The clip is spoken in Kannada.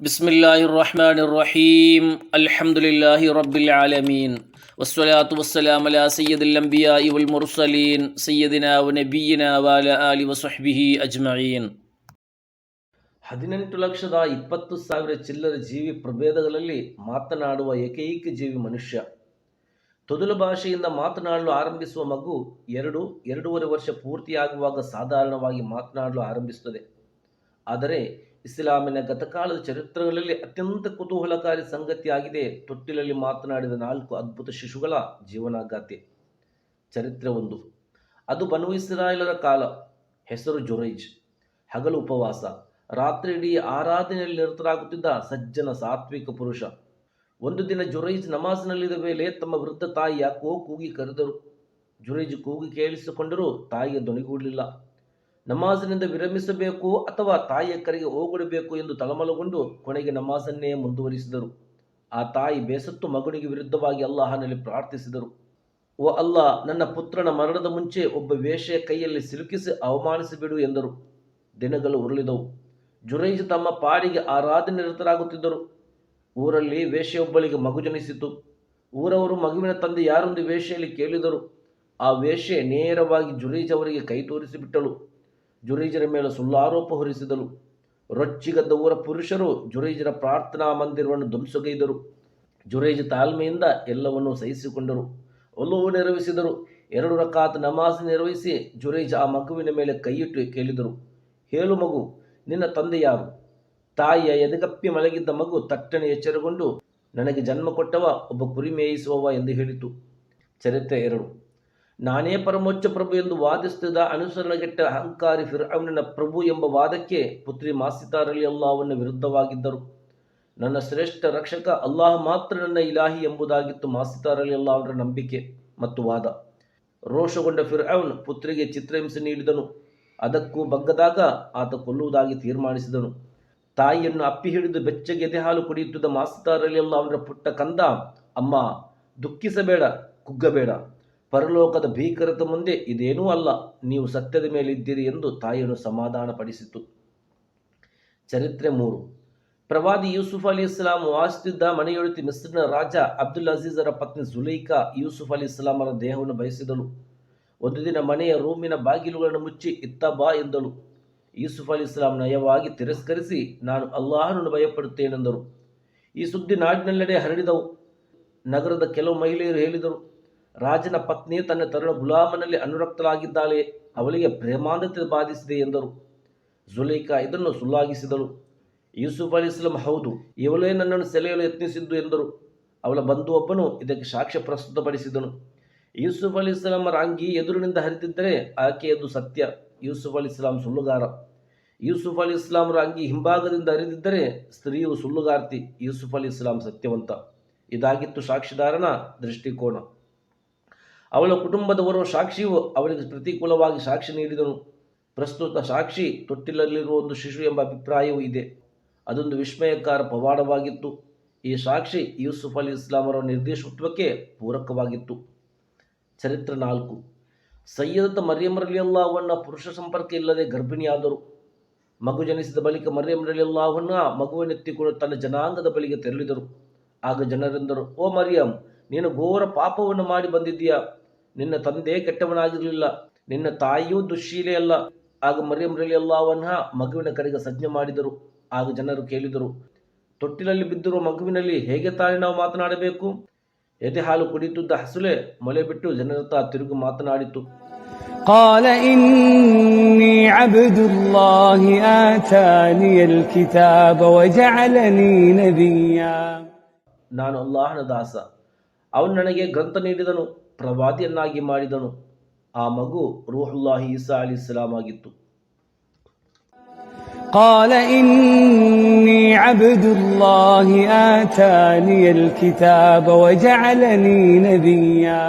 بسم الله الرحمن الرحيم الحمد لله رب العالمين والصلاة والسلام على سيد الأنبياء والمرسلين سيدنا ونبينا وعلى آله وصحبه أجمعين ಹದಿನೆಂಟು ಲಕ್ಷದ ಇಪ್ಪತ್ತು ಸಾವಿರ ಚಿಲ್ಲರೆ ಜೀವಿ ಪ್ರಭೇದಗಳಲ್ಲಿ ಮಾತನಾಡುವ ಏಕೈಕ ಜೀವಿ ಮನುಷ್ಯ ತೊದಲು ಭಾಷೆಯಿಂದ ಮಾತನಾಡಲು ಆರಂಭಿಸುವ ಮಗು ಎರಡು, ಎರಡೂವರೆ ವರ್ಷ ಪೂರ್ತಿಯಾಗುವಾಗ ಸಾಧಾರಣವಾಗಿ ಮಾತನಾಡಲು ಆರಂಭಿಸುತ್ತದೆ. ಆದರೆ ಇಸ್ಲಾಮಿನ ಗತಕಾಲದ ಚರಿತ್ರಗಳಲ್ಲಿ ಅತ್ಯಂತ ಕುತೂಹಲಕಾರಿ ಸಂಗತಿಯಾಗಿದೆ. ತೊಟ್ಟಿಲಲ್ಲಿ ಮಾತನಾಡಿದ ನಾಲ್ಕು ಅದ್ಭುತ ಶಿಶುಗಳ ಜೀವನಗಾಥೆ. ಚರಿತ್ರೆ ಒಂದು. ಅದು ಬನು ಇಸ್ರಾಯೇಲರ ಕಾಲ. ಹೆಸರು ಜುರೈಜ್. ಹಗಲು ಉಪವಾಸ. ರಾತ್ರಿ ಆರಾಧನೆಯಲ್ಲಿ ನಿರತರಾಗುತ್ತಿದ್ದ ಸಜ್ಜನ ಸಾತ್ವಿಕ ಪುರುಷ. ಒಂದು ದಿನ ಜುರೈಜ್ ನಮಾಜ್ನಲ್ಲಿದ್ದ ವೇಳೆ ತಮ್ಮ ವೃದ್ಧ ತಾಯಿ ಯಾಕೋ ಕೂಗಿ ಕರೆದರು. ಜುರೈಜ್ ಕೂಗಿ ಕೇಳಿಸಿಕೊಂಡರೂ ತಾಯಿಯ ದೊಣಿಗೂಡಲಿಲ್ಲ. ನಮಾಜಿನಿಂದ ವಿರಮಿಸಬೇಕು ಅಥವಾ ತಾಯಿಯ ಕರೆಗೆ ಹೋಗಿಡಬೇಕು ಎಂದು ತಲಮಲಗೊಂಡು ಕೊನೆಗೆ ನಮಾಜನ್ನೇ ಮುಂದುವರಿಸಿದರು. ಆ ತಾಯಿ ಬೇಸತ್ತು ಮಗನಿಗೆ ವಿರುದ್ಧವಾಗಿ ಅಲ್ಲಾಹನಲ್ಲಿ ಪ್ರಾರ್ಥಿಸಿದರು. ಓ ಅಲ್ಲ, ನನ್ನ ಪುತ್ರನ ಮರಣದ ಮುಂಚೆ ಒಬ್ಬ ವೇಷೆಯ ಕೈಯಲ್ಲಿ ಸಿಲುಕಿಸಿ ಅವಮಾನಿಸಿಬಿಡು ಎಂದರು. ದಿನಗಳು ಉರುಳಿದವು. ಜುರೈಜ್ ತಮ್ಮ ಪಾಡಿಗೆ ಆರಾಧನೆ ನಿರತರಾಗುತ್ತಿದ್ದರು ಊರಲ್ಲಿ ವೇಷೆಯೊಬ್ಬಳಿಗೆ ಮಗು ಜನಿಸಿತು. ಊರವರು ಮಗುವಿನ ತಂದೆ ಯಾರೊಂದು ವೇಷೆಯಲ್ಲಿ ಕೇಳಿದರು. ಆ ವೇಷೆ ನೇರವಾಗಿ ಜುರೀಜ್ ಅವರಿಗೆ ಕೈ ತೋರಿಸಿಬಿಟ್ಟಳು. ಜುರೀಜರ ಮೇಲೆ ಸುಳ್ಳಾರೋಪ ಹೊರಿಸಿದಳು. ರೊಚ್ಚಿಗದ್ದ ಊರ ಪುರುಷರು ಜುರೀಜರ ಪ್ರಾರ್ಥನಾ ಮಂದಿರವನ್ನು ಧ್ವಂಸಗೈದರು. ಜುರೇಜ್ ತಾಳ್ಮೆಯಿಂದ ಎಲ್ಲವನ್ನೂ ಸಹಿಸಿಕೊಂಡರು. ಒಲವು ನೆರವೇರಿಸಿದರು. ಎರಡು ರಕಾತ್ ನಮಾಜ್ ನಿರ್ವಹಿಸಿ ಜುರೇಜ್ ಆ ಮಗುವಿನ ಮೇಲೆ ಕೈಯಿಟ್ಟು ಕೇಳಿದರು. ಹೇಳು ಮಗು, ನಿನ್ನ ತಂದೆ ಯಾರು? ತಾಯಿಯ ಎದೆಗಪ್ಪಿ ಮಲಗಿದ್ದ ಮಗು ತಟ್ಟನೆ ಎಚ್ಚರಗೊಂಡು, ನನಗೆ ಜನ್ಮ ಕೊಟ್ಟವ, ಒಬ್ಬ ಕುರಿ ಮೇಯಿಸುವವ ಎಂದು ಹೇಳಿತು. ಚರಿತ್ರೆ ಎರಡು. ನಾನೇ ಪರಮೋಚ್ಚ ಪ್ರಭು ಎಂದು ವಾದಿಸುತ್ತಿದ್ದ ಅನುಸರಣೆಗೆಟ್ಟ ಅಹಂಕಾರಿ ಫಿರ್ಅವನ ಪ್ರಭು ಎಂಬ ವಾದಕ್ಕೆ ಪುತ್ರಿ ಮಾಸಿತಾರಲಿ ಅಲ್ಲಾಹವನ್ನು ವಿರುದ್ಧವಾಗಿದ್ದರು. ನನ್ನ ಶ್ರೇಷ್ಠ ರಕ್ಷಕ ಅಲ್ಲಾಹ್ ಮಾತ್ರ ನನ್ನ ಇಲಾಹಿ ಎಂಬುದಾಗಿತ್ತು ಮಾಸಿತಾರಲಿ ಅಲ್ಲಾಹರ ನಂಬಿಕೆ ಮತ್ತು ವಾದ. ರೋಷಗೊಂಡ ಫಿರ್ಅವನ್ ಪುತ್ರಿಗೆ ಚಿತ್ರಹಿಂಸೆ ನೀಡಿದನು. ಅದಕ್ಕೂ ಬಗ್ಗದಾಗ ಆತ ಕೊಲ್ಲುವುದಾಗಿ ತೀರ್ಮಾನಿಸಿದನು. ತಾಯಿಯನ್ನು ಅಪ್ಪಿ ಹಿಡಿದು ಬೆಚ್ಚಗೆ ಎದೆ ಹಾಲು ಕುಡಿಯುತ್ತಿದ್ದ ಮಾಸ್ತಾರಲ್ಲಿ ಅವರ ಪುಟ್ಟ ಕಂದ, ಅಮ್ಮ, ದುಃಖಿಸಬೇಡ, ಕುಗ್ಗಬೇಡ. ಪರಲೋಕದ ಭೀಕರತೆ ಮುಂದೆ ಇದೇನೂ ಅಲ್ಲ, ನೀವು ಸತ್ಯದ ಮೇಲೆ ಇದ್ದೀರಿ ಎಂದು ತಾಯಿಯನ್ನು ಸಮಾಧಾನಪಡಿಸಿತು. ಚರಿತ್ರೆ ಮೂರು. ಪ್ರವಾದಿ ಯೂಸುಫ್ ಅಲಿ ಇಸ್ಲಾಂ ವಾಸಿಸುತ್ತಿದ್ದ ಮನೆಯೊಳತಿ ಮಿಸ್ರಿನ ರಾಜ ಅಬ್ದುಲ್ ಅಜೀಜರ ಪತ್ನಿ ಜುಲೈಕಾ ಯೂಸುಫ್ ಅಲಿ ಇಸ್ಲಾಮರ ದೇಹವನ್ನು ಬಯಸಿದಳು. ಒಂದು ದಿನ ಮನೆಯ ರೂಮಿನ ಬಾಗಿಲುಗಳನ್ನು ಮುಚ್ಚಿ ಇತ್ತ ಬಾ ಎಂದಳು. ಯೂಸುಫ್ ಅಲಿ ಇಸ್ಲಾಂ ನಯವಾಗಿ ತಿರಸ್ಕರಿಸಿ, ನಾನು ಅಲ್ಲಾಹನನ್ನು ಭಯಪಡುತ್ತೇನೆಂದರು. ಈ ಸುದ್ದಿ ನಾಡಿನೆಲ್ಲೆಡೆ ಹರಡಿದವು. ನಗರದ ಕೆಲವು ಮಹಿಳೆಯರು ಹೇಳಿದರು, ರಾಜನ ಪತ್ನಿ ತನ್ನ ತರುಣ ಗುಲಾಮನಲ್ಲಿ ಅನುರಕ್ತರಾಗಿದ್ದಾಳೆ ಅವಳಿಗೆ ಪ್ರೇಮಾಂಧತೆ ಬಾಧಿಸಿದೆ ಎಂದರು. ಜುಲೈಕಾ ಇದನ್ನು ಸುಳ್ಳಾಗಿಸಿದಳು. ಯೂಸುಫ್ ಅಲಿ ಇಸ್ಲಾಂ ಹೌದು, ಇವಳೇ ನನ್ನನ್ನು ಸೆಳೆಯಲು ಯತ್ನಿಸಿದ್ದು ಎಂದರು. ಅವಳ ಬಂಧುವೊಬ್ಬನು ಇದಕ್ಕೆ ಸಾಕ್ಷ್ಯ ಪ್ರಸ್ತುತಪಡಿಸಿದನು. ಯೂಸುಫ್ ಅಲಿ ರಾಂಗಿ ಎದುರಿನಿಂದ ಹರಿದಿದ್ದರೆ ಆಕೆಯದು ಸತ್ಯ. ಯೂಸುಫ್ ಅಲಿ ಇಸ್ಲಾಂ ಸುಳ್ಳುಗಾರ. ಯೂಸುಫ್ ಅಲಿ ಇಸ್ಲಾಮರ ಅಂಗಿ ಹಿಂಭಾಗದಿಂದ ಅರಿದಿದ್ದರೆ ಸ್ತ್ರೀಯು ಸುಳ್ಳುಗಾರ್ತಿ, ಯೂಸುಫ್ ಅಲಿ ಇಸ್ಲಾಂ ಸತ್ಯವಂತ. ಇದಾಗಿತ್ತು ಸಾಕ್ಷಿದಾರನ ದೃಷ್ಟಿಕೋನ. ಅವಳ ಕುಟುಂಬದವರು ಸಾಕ್ಷಿಯು ಅವಳಿಗೆ ಪ್ರತಿಕೂಲವಾಗಿ ಸಾಕ್ಷಿ ನೀಡಿದನು. ಪ್ರಸ್ತುತ ಸಾಕ್ಷಿ ತೊಟ್ಟಿಲಲ್ಲಿರುವ ಒಂದು ಶಿಶು ಎಂಬ ಅಭಿಪ್ರಾಯವೂ ಇದೆ. ಅದೊಂದು ವಿಸ್ಮಯಕಾರ ಪವಾಡವಾಗಿತ್ತು. ಈ ಸಾಕ್ಷಿ ಯೂಸುಫ್ ಅಲಿ ಇಸ್ಲಾಮರ ನಿರ್ದೇಶಕತ್ವಕ್ಕೆ ಪೂರಕವಾಗಿತ್ತು. ಚರಿತ್ರೆ ನಾಲ್ಕು. ಮರಿಯಮರಲಿ ಅಲ್ಲಾಹುವನ್ನ ಪುರುಷ ಸಂಪರ್ಕ ಇಲ್ಲದೆ ಗರ್ಭಿಣಿಯಾದರು. ಮಗು ಜನಿಸಿದ ಬಳಿಕ ಮರಿಯಮರಲಿ ಅಲ್ಲಾಹವನ್ನ ಮಗುವನ್ನೆತ್ತಿಕೊಂಡು ತನ್ನ ಜನಾಂಗದ ಬಳಿಗೆ ತೆರಳಿದರು. ಆಗ ಜನರೆಂದರು, ಓ ಮರಿಯಂ, ನೀನು ಘೋರ ಪಾಪವನ್ನು ಮಾಡಿ ಬಂದಿದ್ದೀಯಾ? ನಿನ್ನ ತಂದೆ ಕೆಟ್ಟವನಾಗಿರಲಿಲ್ಲ, ನಿನ್ನ ತಾಯಿಯೂ ದುಶ್ಶೀಲೆಯಲ್ಲ ಆಗ ಮರಿಯಂ ಅಲ್ಲಾಹುವನ್ನ ಅಲ್ಲಾವನ್ನ ಮಗುವಿನ ಕಡೆಗೆ ಸಜ್ಞೆ ಮಾಡಿದರು. ಆಗ ಜನರು ಕೇಳಿದರು, ತೊಟ್ಟಿಲಲ್ಲಿ ಬಿದ್ದಿರುವ ಮಗುವಿನಲ್ಲಿ ಹೇಗೆ ತಾನೇ ನಾವು ಮಾತನಾಡಬೇಕು? ಎದೆ ಹಾಲು ಕುಡಿಯುತ್ತಿದ್ದ ಹಸುಲೆ ಮೊಲೆ ಬಿಟ್ಟು ಜನರತ್ತ ತಿರುಗಿ ಮಾತನಾಡಿತು. قال إني عبد الله آتاني الكتاب وجعلني نبيا ನಾನು ಅಲ್ಲಾಹನ ದಾಸ ಅವನು ನನಗೆ ಗ್ರಂಥ ನೀಡಿದನು ಪ್ರವಾದಿಯನ್ನಾಗಿ ಮಾಡಿದನು ಆ ಮಗು ರೂಹುಲ್ಲಾಹಿ ಈಸಾ ಅಲಿ ಇಸ್ಲಾಂ ಆಗಿತ್ತು قال إني عبد الله آتاني الكتاب وجعلني نبيا